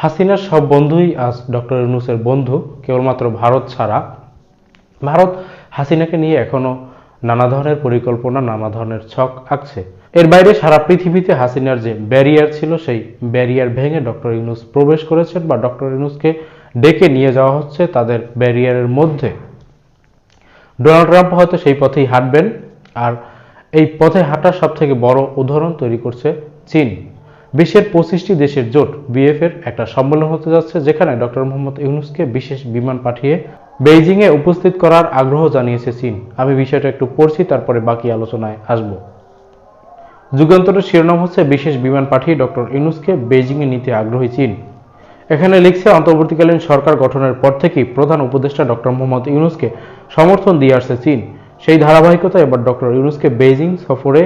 হাসিনার সব বন্ধুই আজ ডক্টর ইউনুসের বন্ধু, কেবলমাত্র ভারত ছাড়া। ভারত হাসিনাকে নিয়ে এখনও নানা ধরনের পরিকল্পনা, নানা ধরনের ছক আঁকছে। এর বাইরে সারা পৃথিবীতে হাসিনার যে ব্যারিয়ার ছিল, সেই ব্যারিয়ার ভেঙে ডক্টর ইউনুস প্রবেশ করেছেন বা ডক্টর ইউনুসকে ডেকে নিয়ে যাওয়া হচ্ছে তাদের ব্যারিয়ারের মধ্যে। ডোনাল্ড ট্রাম্প হয়তো সেই পথেই হাঁটবেন, আর এই পথে হাঁটার সব থেকে বড় উদাহরণ তৈরি করছে চীন। বিশ্বের পঁচিশটি দেশের জোট বিএফ এর একটা সম্মেলন হতে যাচ্ছে, যেখানে ডক্টর মোহাম্মদ ইউনুসকে বিশেষ বিমান পাঠিয়ে বেইজিংয়ে উপস্থিত করার আগ্রহ জানিয়েছে চীন। আমি বিষয়টা একটু পড়ছি, তারপরে বাকি আলোচনায় আসব। যুগান্তরের শিরোনাম হচ্ছে, বিশেষ বিমান পাঠিয়ে ডক্টর ইউনুসকে বেইজিংয়ে নিতে আগ্রহী চীন। এখানে লিখছে, অন্তর্বর্তীকালীন সরকার গঠনের পর থেকেই প্রধান উপদেষ্টা ডক্টর মোহাম্মদ ইউনুসকে সমর্থন দিয়ে আসছে চীন। সেই ধারাবাহিকতায় এবার ডক্টর ইউনুসকে বেইজিং সফরে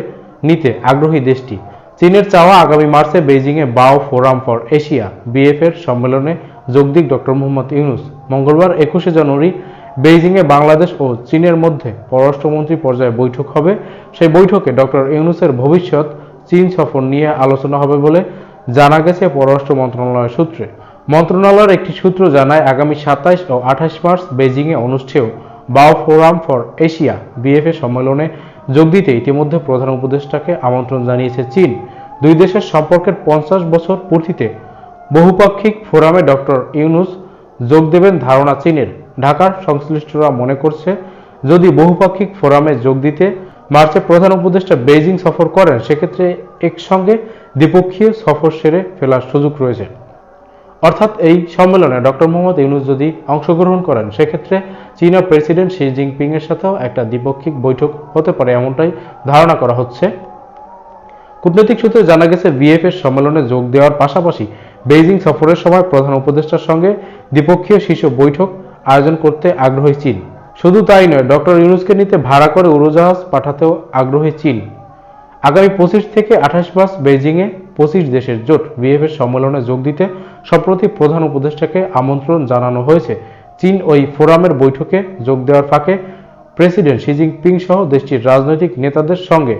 নিতে আগ্রহী দেশটি। চীনের চাওয়া আগামী মার্চে বেইজিংয়ে Boao forum for Asia, BF এর সম্মেলনে যোগ দিক ডক্টর মোহাম্মদ ইউনুস। মঙ্গলবার একুশে জানুয়ারি বেইজিংয়ে বাংলাদেশ ও চীনের মধ্যে পররাষ্ট্রমন্ত্রী পর্যায়ে বৈঠক হবে। সেই বৈঠকে ডক্টর ইউনুসের ভবিষ্যৎ, চীন সফর নিয়ে আলোচনা হবে বলে জানা গেছে পররাষ্ট্র মন্ত্রণালয়ের সূত্রে। মন্ত্রণালয়ের একটি সূত্র জানায়, আগামী সাতাইশ ও আঠাশ মার্চ বেজিংয়ে অনুষ্ঠেয় Boao forum for Asia BFA সম্মেলনে যোগ দিতে ইতিমধ্যে প্রধান উপদেষ্টাকে আমন্ত্রণ জানিয়েছে চীন। দুই দেশের সম্পর্কের পঞ্চাশ বছর পূর্তিতে বহুপাক্ষিক ফোরামে ডক্টর ইউনুস যোগ দেবেন ধারণা চীনের। ঢাকার সংশ্লিষ্টরা মনে করছে, যদি বহুপাক্ষিক ফোরামে যোগ দিতে মার্চে প্রধান উপদেষ্টা বেইজিং সফর করেন, সেক্ষেত্রে একসঙ্গে দ্বিপক্ষীয় সফর সেরে ফেলার সুযোগ রয়েছে। অর্থাৎ এই সম্মেলনে ডক্টর মোহাম্মদ ইউনুস যদি অংশগ্রহণ করেন, সেক্ষেত্রে চীনা প্রেসিডেন্ট শি জিনপিং এর সাথেও একটা দ্বিপক্ষিক বৈঠক হতে পারে এমনটাই ধারণা করা হচ্ছে। কূটনৈতিক সূত্রে জানা গেছে, বিএফ এর সম্মেলনে যোগ দেওয়ার পাশাপাশি বেইজিং সফরের সময় প্রধান উপদেষ্টার সঙ্গে দ্বিপক্ষীয় শীর্ষ বৈঠক আয়োজন করতে আগ্রহী চীন। শুধু তাই নয়, ডক্টর ইউনুসকে নিতে ভাড়া করে উড়োজাহাজ পাঠাতেও আগ্রহী চীন। আগামী পঁচিশ থেকে আঠাশ মার্চ বেইজিংয়ে পঁচিশ দেশের জোট বিএফ এর সম্মেলনে যোগ দিতে সম্প্রতি প্রধান উপদেষ্টাকে আমন্ত্রণ জানানো হয়েছে। চীন ওই ফোরামের বৈঠকে যোগ দেওয়ার ফাঁকে প্রেসিডেন্ট শি জিনপিং সহ দেশটির রাজনৈতিক নেতাদের সঙ্গে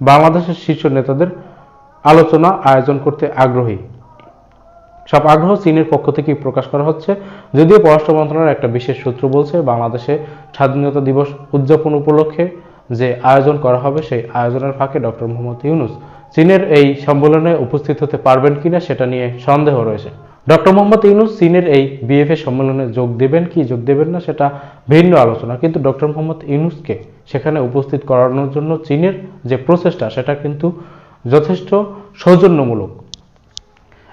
বাংলাদেশের শীর্ষ নেতাদের আলোচনা আয়োজন করতে আগ্রহী। সব আগ্রহ চীনের পক্ষ থেকেই প্রকাশ করা হচ্ছে। যদিও পররাষ্ট্র মন্ত্রণালয়ের একটা বিশেষ সূত্র বলছে, বাংলাদেশে স্বাধীনতা দিবস উদযাপন উপলক্ষে যে আয়োজন করা হবে, সেই আয়োজনের ফাঁকে ডক্টর মোহাম্মদ ইউনুস চীনের এই সম্মেলনে উপস্থিত হতে পারবেন কিনা সেটা নিয়ে সন্দেহ রয়েছে। ডক্টর মোহাম্মদ ইউনুস চীনের এই বিএফএ সম্মেলনে যোগ দেবেন কি যোগ দেবেন না সেটা ভিন্ন আলোচনা। কিন্তু ডক্টর মোহাম্মদ ইউনুসকে সেখানে উপস্থিত করানোর জন্য চীনের যে প্রচেষ্টা, সেটা কিন্তু যথেষ্ট সৌজন্যমূলক।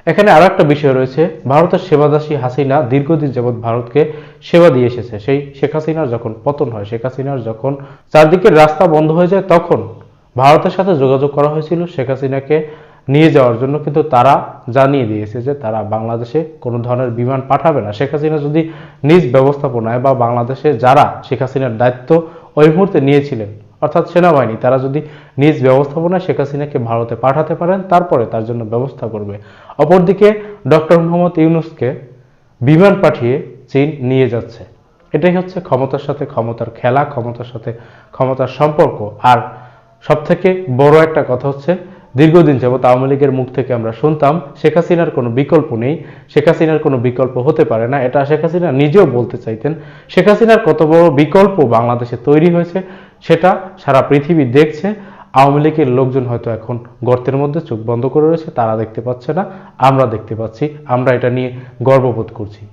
এখানে আরও একটা বিষয় রয়েছে, ভারতের সেবাদাসী হাসিনা দীর্ঘদিন যাবৎ ভারতকে সেবা দিয়ে এসেছে। সেই শেখ হাসিনার যখন পতন হয়, শেখ হাসিনার যখন চারদিকের রাস্তা বন্ধ হয়ে যায়, তখন ভারতের সাথে যোগাযোগ করা হয়েছিল শেখ হাসিনাকে নিয়ে যাওয়ার জন্য। কিন্তু তারা জানিয়ে দিয়েছে যে তারা বাংলাদেশে কোনো ধরনের বিমান পাঠাবে না। শেখ হাসিনা যদি নিজ ব্যবস্থাপনায় বা বাংলাদেশে যারা শেখ হাসিনার দায়িত্ব ওই মুহূর্তে নিয়েছিলেন। অর্থাৎ সেনাবাহিনী, তারা যদি নিজ ব্যবস্থাপনা শেখ হাসিনাকে ভারতে পাঠাতে পারেন, তারপরে তার জন্য ব্যবস্থা করবে। অপরদিকে, ডক্টর মোহাম্মদ ইউনুসকে বিমান পাঠিয়ে চীন নিয়ে যাচ্ছে। এটাই হচ্ছে ক্ষমতার সাথে ক্ষমতার খেলা, ক্ষমতার সাথে ক্ষমতার সম্পর্ক। আর সবথেকে বড় একটা কথা হচ্ছে দীর্ঘদিন যাবৎ আওয়ামী লীগের মুখ থেকে আমরা শুনতাম, শেখ হাসিনার কোনো বিকল্প নেই, শেখ হাসিনার কোনো বিকল্প হতে পারে না, এটা শেখ হাসিনা নিজেও বলতে চাইতেন। শেখ হাসিনার কত বড় বিকল্প বাংলাদেশে তৈরি হয়েছে, সেটা সারা পৃথিবী দেখছে। আওয়ামী লীগের লোকজন হয়তো এখন গর্তের মধ্যে চোখ বন্ধ করে রয়েছে, তারা দেখতে পাচ্ছে না, আমরা দেখতে পাচ্ছি, আমরা এটা নিয়ে গর্ববোধ করছি।